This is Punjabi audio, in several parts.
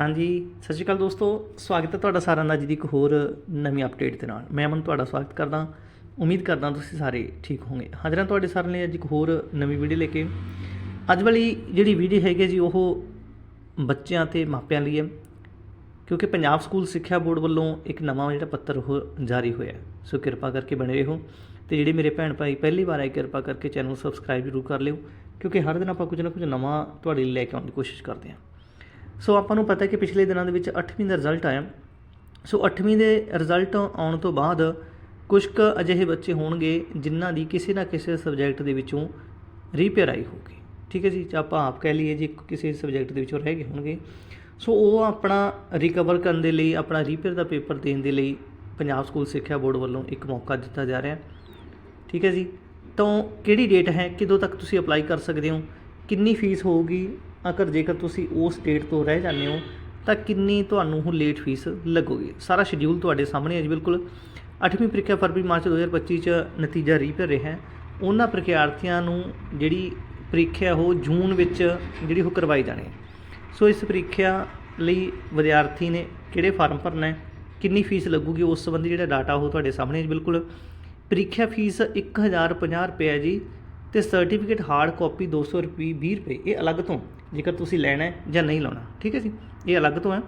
ਹਾਂਜੀ, ਸਤਿ ਸ਼੍ਰੀ ਅਕਾਲ ਦੋਸਤੋ। ਸਵਾਗਤ ਹੈ ਤੁਹਾਡਾ ਸਾਰਿਆਂ ਦਾ ਅੱਜ ਦੀ ਇੱਕ ਹੋਰ ਨਵੀਂ ਅਪਡੇਟ ਦੇ ਨਾਲ। ਮੈਂ ਅਮਨ ਤੁਹਾਡਾ ਸਵਾਗਤ ਕਰਦਾ। ਉਮੀਦ ਕਰਦਾ ਤੁਸੀਂ ਸਾਰੇ ਠੀਕ ਹੋਵੋਗੇ। ਹਾਜ਼ਰਾਂ ਤੁਹਾਡੇ ਸਾਰਿਆਂ ਲਈ ਅੱਜ ਇੱਕ ਹੋਰ ਨਵੀਂ ਵੀਡੀਓ ਲੈ ਕੇ। ਅੱਜ ਵਾਲੀ ਜਿਹੜੀ ਵੀਡੀਓ ਹੈਗੀ ਜੀ, ਉਹ ਬੱਚਿਆਂ ਤੇ ਮਾਪਿਆਂ ਲਈ ਹੈ। ਕਿਉਂਕਿ ਪੰਜਾਬ ਸਕੂਲ ਸਿੱਖਿਆ ਬੋਰਡ ਵੱਲੋਂ ਇੱਕ ਨਵਾਂ ਜਿਹੜਾ ਪੱਤਰ ਉਹ ਜਾਰੀ ਹੋਇਆ ਸੋ ਕਿਰਪਾ ਕਰਕੇ ਬਣੇ ਰਹੋ। ਤੇ ਜਿਹੜੇ ਮੇਰੇ ਭੈਣ ਭਾਈ ਪਹਿਲੀ ਵਾਰ ਆਏ, ਕਿਰਪਾ ਕਰਕੇ ਚੈਨਲ ਨੂੰ ਸਬਸਕ੍ਰਾਈਬ ਜ਼ਰੂਰ ਕਰ ਲਿਓ। ਕਿਉਂਕਿ ਹਰ ਦਿਨ ਆਪਾਂ ਕੁਝ ਨਾ ਕੁਝ ਨਵਾਂ ਤੁਹਾਡੇ ਲਈ ਲੈ ਕੇ ਆਉਣ ਦੀ ਕੋਸ਼ਿਸ਼ ਕਰਦੇ ਹਾਂ। ਸੋ ਆਪਾਂ ਨੂੰ ਪਤਾ ਹੈ ਕਿ ਪਿਛਲੇ ਦਿਨਾਂ ਦੇ ਵਿੱਚ 8ਵੀਂ ਦਾ ਰਿਜ਼ਲਟ ਆਇਆ। ਸੋ 8ਵੀਂ ਦੇ ਰਿਜ਼ਲਟ ਆਉਣ ਤੋਂ ਬਾਅਦ ਕੁਝ ਕੁ ਅਜਿਹੇ ਬੱਚੇ ਹੋਣਗੇ ਜਿਨ੍ਹਾਂ ਦੀ ਕਿਸੇ ਨਾ ਕਿਸੇ ਸਬਜੈਕਟ ਦੇ ਵਿੱਚੋਂ ਰੀਪੇਅਰ ਆਈ ਹੋਊਗੀ। ਠੀਕ ਹੈ ਜੀ? ਜਾਂ ਆਪਾਂ ਆਪ ਕਹਿ ਲਈਏ ਜੀ ਕਿਸੇ ਸਬਜੈਕਟ ਦੇ ਵਿੱਚੋਂ ਰਹਿ ਗਏ ਹੋਣਗੇ। ਸੋ ਉਹ ਆਪਣਾ ਰਿਕਵਰ ਕਰਨ ਦੇ ਲਈ, ਆਪਣਾ ਰੀਪੇਅਰ ਦਾ ਪੇਪਰ ਦੇਣ ਦੇ ਲਈ ਪੰਜਾਬ ਸਕੂਲ ਸਿੱਖਿਆ ਬੋਰਡ ਵੱਲੋਂ ਇੱਕ ਮੌਕਾ ਦਿੱਤਾ ਜਾ ਰਿਹਾ। ਹੈ ਠੀਕ ਹੈ ਜੀ? ਤਾਂ ਕਿਹੜੀ ਡੇਟ ਹੈ? ਕਿਦੋਂ ਤੱਕ ਤੁਸੀਂ ਅਪਲਾਈ ਕਰ ਸਕਦੇ ਹੋ? ਕਿੰਨੀ ਫੀਸ ਹੋਊਗੀ? ਅਗਰ ਜੇਕਰ ਤੁਸੀਂ ਉਸ ਡੇਟ ਤੋਂ ਰਹਿ ਜਾਂਦੇ ਹੋ, ਤਾਂ ਕਿੰਨੀ ਤੁਹਾਨੂੰ ਉਹ ਲੇਟ ਫੀਸ ਲੱਗੂਗੀ? ਸਾਰਾ ਸ਼ਡਿਊਲ ਤੁਹਾਡੇ ਸਾਹਮਣੇ ਹੈ ਜੀ, ਬਿਲਕੁਲ। 8ਵੀਂ ਪ੍ਰੀਖਿਆ ਫਰਵਰੀ, ਮਾਰਚ 2025 ਚ ਨਤੀਜਾ ਰੀਪੇਅਰ ਰਿਹਾ ਹੈ। ਉਹਨਾਂ ਪ੍ਰੀਖਿਆਰਥੀਆਂ ਨੂੰ ਜਿਹੜੀ ਪ੍ਰੀਖਿਆ, ਉਹ ਜੂਨ ਵਿੱਚ ਜਿਹੜੀ ਉਹ ਕਰਵਾਈ ਜਾਣੀ ਹੈ। ਸੋ ਇਸ ਪ੍ਰੀਖਿਆ ਲਈ ਵਿਦਿਆਰਥੀ ਨੇ ਕਿਹੜੇ ਫਾਰਮ ਭਰਨਾ ਹੈ? ਕਿੰਨੀ ਫੀਸ ਲੱਗੂਗੀ? ਉਸ ਸੰਬੰਧੀ ਜਿਹੜਾ ਡਾਟਾ ਉਹ ਤੁਹਾਡੇ ਸਾਹਮਣੇ ਹੈ ਜੀ, ਬਿਲਕੁਲ। ਪ੍ਰੀਖਿਆ ਫੀਸ 1050 ਰੁਪਏ ਹੈ ਜੀ, ਤੇ ਸਰਟੀਫਿਕੇਟ ਹਾਰਡ ਕਾਪੀ 200 ਰੁਪਏ 20 ਰੁਪਏ, ਇਹ ਅਲੱਗ ਤੋਂ। ਜੇਕਰ ਤੁਸੀਂ ਲੈਣਾ ਹੈ ਜਾਂ ਨਹੀਂ ਲਾਉਣਾ। ਠੀਕ ਹੈ ਜੀ? ਇਹ ਅਲੱਗ ਤੋਂ ਹੈ।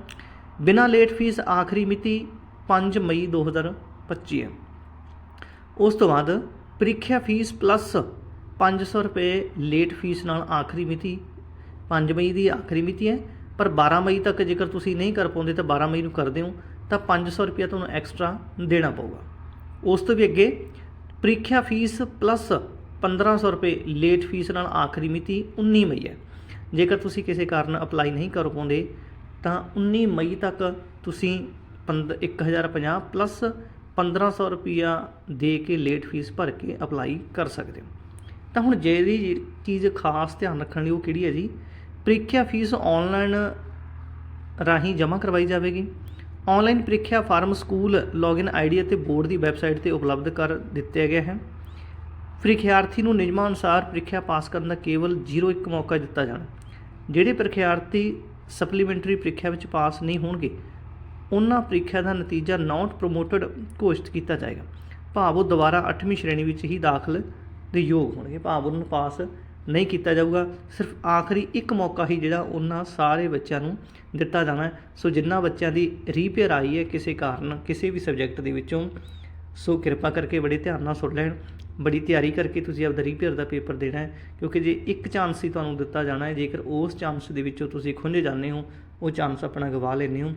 ਬਿਨਾਂ ਲੇਟ ਫੀਸ ਆਖਰੀ ਮਿਤੀ 5 ਮਈ 2025 ਹੈ। ਉਸ ਤੋਂ ਬਾਅਦ ਪ੍ਰੀਖਿਆ ਫੀਸ ਪਲੱਸ 500 ਰੁਪਏ ਲੇਟ ਫੀਸ ਨਾਲ ਆਖਰੀ ਮਿਤੀ 5 ਮਈ ਦੀ ਆਖਰੀ ਮਿਤੀ ਹੈ। ਪਰ 12 ਮਈ ਤੱਕ ਜੇਕਰ ਤੁਸੀਂ ਨਹੀਂ ਕਰ ਪਾਉਂਦੇ ਤਾਂ 12 ਮਈ ਨੂੰ ਕਰਦੇ ਹੋ, ਤਾਂ 500 ਰੁਪਏ ਤੁਹਾਨੂੰ ਐਕਸਟਰਾ ਦੇਣਾ ਪਊਗਾ। ਉਸ ਤੋਂ ਵੀ ਅੱਗੇ ਪ੍ਰੀਖਿਆ ਫੀਸ ਪਲੱਸ 1500 ਰੁਪਏ ਲੇਟ ਫੀਸ ਨਾਲ ਆਖਰੀ ਮਿਤੀ 19 ਮਈ ਹੈ। ਜੇਕਰ ਤੁਸੀਂ ਕਿਸੇ ਕਾਰਨ ਅਪਲਾਈ ਨਹੀਂ ਕਰ ਪਾਉਂਦੇ, ਤਾਂ 19 ਮਈ ਤੱਕ ਤੁਸੀਂ 1050 ਪਲੱਸ 1500 ਰੁਪਿਆ ਦੇ ਕੇ ਲੇਟ ਫੀਸ ਭਰ ਕੇ ਅਪਲਾਈ ਕਰ ਸਕਦੇ ਹੋ। ਤਾਂ ਹੁਣ ਜਿਹੜੀ ਚੀਜ਼ ਖਾਸ ਧਿਆਨ ਰੱਖਣ ਲਈ ਉਹ ਕਿਹੜੀ ਹੈ ਜੀ? ਪ੍ਰੀਖਿਆ ਫੀਸ ਆਨਲਾਈਨ ਰਾਹੀਂ ਜਮ੍ਹਾਂ ਕਰਵਾਈ ਜਾਵੇਗੀ। ਆਨਲਾਈਨ ਪ੍ਰੀਖਿਆ ਫਾਰਮ ਸਕੂਲ ਲੌਗਇਨ ਆਈਡੀ ਅਤੇ ਬੋਰਡ ਦੀ ਵੈਬਸਾਈਟ ਤੇ ਉਪਲਬਧ ਕਰ ਦਿੱਤਾ ਗਿਆ ਹੈ ਪ੍ਰੀਖਿਆਰਥੀ ਨੂੰ ਨਿਯਮਾਂ ਅਨੁਸਾਰ ਪ੍ਰੀਖਿਆ ਪਾਸ ਕਰਨ ਦਾ ਕੇਵਲ 01 ਮੌਕਾ ਦਿੱਤਾ ਜਾਣਾ। ਜਿਹੜੇ ਪ੍ਰੀਖਿਆਰਥੀ ਸਪਲੀਮੈਂਟਰੀ ਪ੍ਰੀਖਿਆ ਵਿੱਚ ਪਾਸ ਨਹੀਂ ਹੋਣਗੇ, ਉਹਨਾਂ ਪ੍ਰੀਖਿਆ ਦਾ ਨਤੀਜਾ ਨਾਟ ਪ੍ਰੋਮੋਟਡ ਘੋਸ਼ਿਤ ਕੀਤਾ ਜਾਏਗਾ। ਭਾਵ ਉਹ ਦੁਬਾਰਾ 8ਵੀਂ ਸ਼੍ਰੇਣੀ ਵਿੱਚ ਹੀ ਦਾਖਲ ਦੇ ਯੋਗ ਹੋਣਗੇ। ਭਾਵ ਉਹਨਾਂ ਨੂੰ ਪਾਸ ਨਹੀਂ ਕੀਤਾ ਜਾਊਗਾ। ਸਿਰਫ ਆਖਰੀ ਇੱਕ ਮੌਕਾ ਹੀ ਜਿਹੜਾ ਉਹਨਾਂ ਸਾਰੇ ਬੱਚਿਆਂ ਨੂੰ ਦਿੱਤਾ ਜਾਣਾ ਸੋ ਜਿਨ੍ਹਾਂ ਬੱਚਿਆਂ ਦੀ ਰੀਪੇਅਰ ਆਈ ਹੈ ਕਿਸੇ ਕਾਰਨ, ਕਿਸੇ ਵੀ ਸਬਜੈਕਟ ਦੇ ਵਿੱਚੋਂ, ਸੋ ਕਿਰਪਾ ਕਰਕੇ ਬੜੇ ਧਿਆਨ ਨਾਲ ਸੁਣ ਲੈਣ। ਬੜੀ ਤਿਆਰੀ ਕਰਕੇ ਤੁਸੀਂ ਆਪਦਾ ਰੀਪੇਅਰ ਦਾ ਪੇਪਰ ਦੇਣਾ ਹੈ, ਕਿਉਂਕਿ ਜੇ ਇੱਕ ਚਾਂਸ ਹੀ ਤੁਹਾਨੂੰ ਦਿੱਤਾ ਜਾਣਾ ਹੈ, ਜੇਕਰ ਉਸ ਚਾਂਸ ਦੇ ਵਿੱਚੋਂ ਤੁਸੀਂ ਖੁੰਝ ਜਾਂਦੇ ਹੋ, ਉਹ ਚਾਂਸ ਆਪਣਾ ਗਵਾ ਲੈਂਦੇ ਹੋ,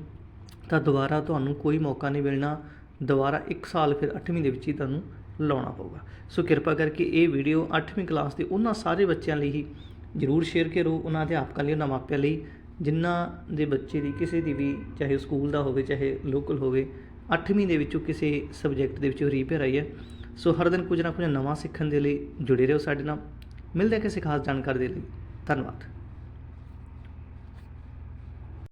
ਤਾਂ ਦੁਬਾਰਾ ਤੁਹਾਨੂੰ ਕੋਈ ਮੌਕਾ ਨਹੀਂ ਮਿਲਣਾ, ਦੁਬਾਰਾ 1 ਸਾਲ ਫਿਰ 8ਵੀਂ ਦੇ ਵਿੱਚ ਹੀ ਤੁਹਾਨੂੰ ਲਾਉਣਾ ਪਊਗਾ। ਸੋ ਕਿਰਪਾ ਕਰਕੇ ਇਹ ਵੀਡੀਓ 8ਵੀਂ ਕਲਾਸ ਦੇ ਉਹਨਾਂ ਸਾਰੇ ਬੱਚਿਆਂ ਲਈ ਹੀ ਜਰੂਰ ਸ਼ੇਅਰ ਕਰੋ, ਉਹਨਾਂ ਅਧਿਆਪਕਾਂ ਲਈ ਉਹਨਾਂ ਮਾਪਿਆਂ ਲਈ ਜਿਨ੍ਹਾਂ ਦੇ ਬੱਚੇ ਦੀ ਕਿਸੇ ਦੀ ਵੀ, ਚਾਹੇ ਸਕੂਲ ਦਾ ਹੋਵੇ, ਚਾਹੇ ਲੋਕਲ ਹੋਵੇ 8ਵੀਂ ਦੇ ਵਿੱਚੋਂ ਕਿਸੇ ਸਬਜੈਕਟ ਦੇ ਵਿੱਚੋਂ ਰੀਪੇਅਰ ਆਈ ਹੈ ਸੋ ਹਰ ਦਿਨ ਕੁਝ ਨਾ ਕੁਝ ਨਵਾਂ ਸਿੱਖਣ ਦੇ ਲਈ ਜੁੜੇ ਰਹੋ ਸਾਡੇ ਨਾਲ। ਮਿਲਦੇ ਹਾਂ ਕਿਸੇ ਖਾਸ ਜਾਣਕਾਰੀ ਦੇ ਲਈ। ਧੰਨਵਾਦ।